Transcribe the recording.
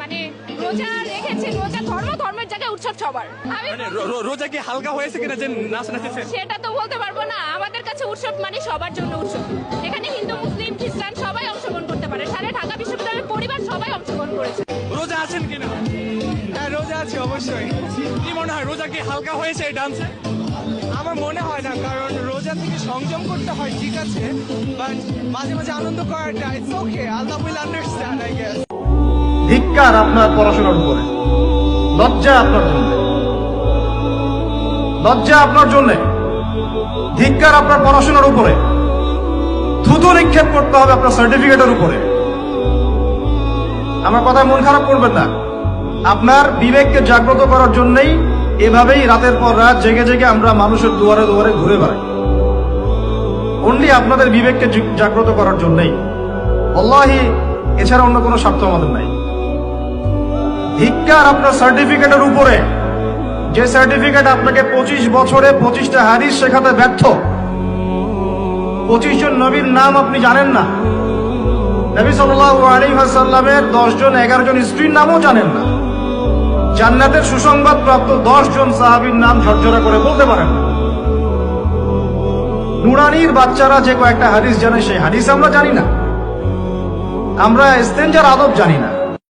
মানে রোজা রেখেছে রোজা ধর্ম ধর্মের জায়গায় উৎসব সবার। আমি মানে রোজা কি হালকা হয়েছে কিনা যে নাচ নাচেছেন সেটা তো বলতে পারব না। আমাদের কাছে উৎসব মানে সবার জন্য উৎসব। এখানে হিন্দু মুসলিম খ্রিস্টান সবাই অংশগ্রহণ করতে পারে। সারা ঢাকা বিশ্ববিদ্যালয়ের পরিবার সবাই অংশগ্রহণ করেছে। রোজা আছেন কিনা? হ্যাঁ রোজা আছে অবশ্যই। কি মনে হয় রোজা কি হালকা হয়েছে এই ডান্সে আমার মনে হয় না কারণ রোজা থেকে সংযম করতে হয় ঠিক আছে বাট মাঝে মাঝে আনন্দ করাটা it's okay Allah will understand I guess ধিক্কার আপনার পড়াশোনার উপরে। লজ্জা আপনার জন্য। লজ্জা আপনার জন্য। ধিক্কার আপনার পড়াশোনার উপরে। থুতু নিক্ষেপ করতে হবে আপনার সার্টিফিকেটের উপরে। আমার কথায় মন খারাপ করবেন না। আপনার বিবেককে জাগ্রত করার জন্যই এভাবেই রাতের পর রাত জেগে জেগে আমরা মানুষের দুয়ারে দুয়ারে ঘুরে বেড়াই। অনলি আপনাদের বিবেককে জাগ্রত করার জন্যই। অল্লাহি এছাড়া অন্য কোনো স্বার্থ আমাদের নাই। ধিক্কার আপনার সার্টিফিকেটের উপরে। যে সার্টিফিকেট আপনাকে পঁচিশ বছরে পঁচিশটা হাদিস শেখাতে ব্যর্থ, পঁচিশ জন নবীর নাম আপনি জানেন না। নবী সাল্লাল্লাহু আলাইহি ওয়াসাল্লামের দশ জন, এগারো জন স্ত্রীর নামও জানেন না। জান্নাতের সুসংবাদ প্রাপ্ত জন সাহাবীর নাম ঝরঝরা করে বলতে পারেন। না নুরানির বাচ্চারা যে কয়েকটা হাদিস জানে, সেই হাদিস আমরা জানি না। আমরা ইস্তেঞ্জার আদব জানি না।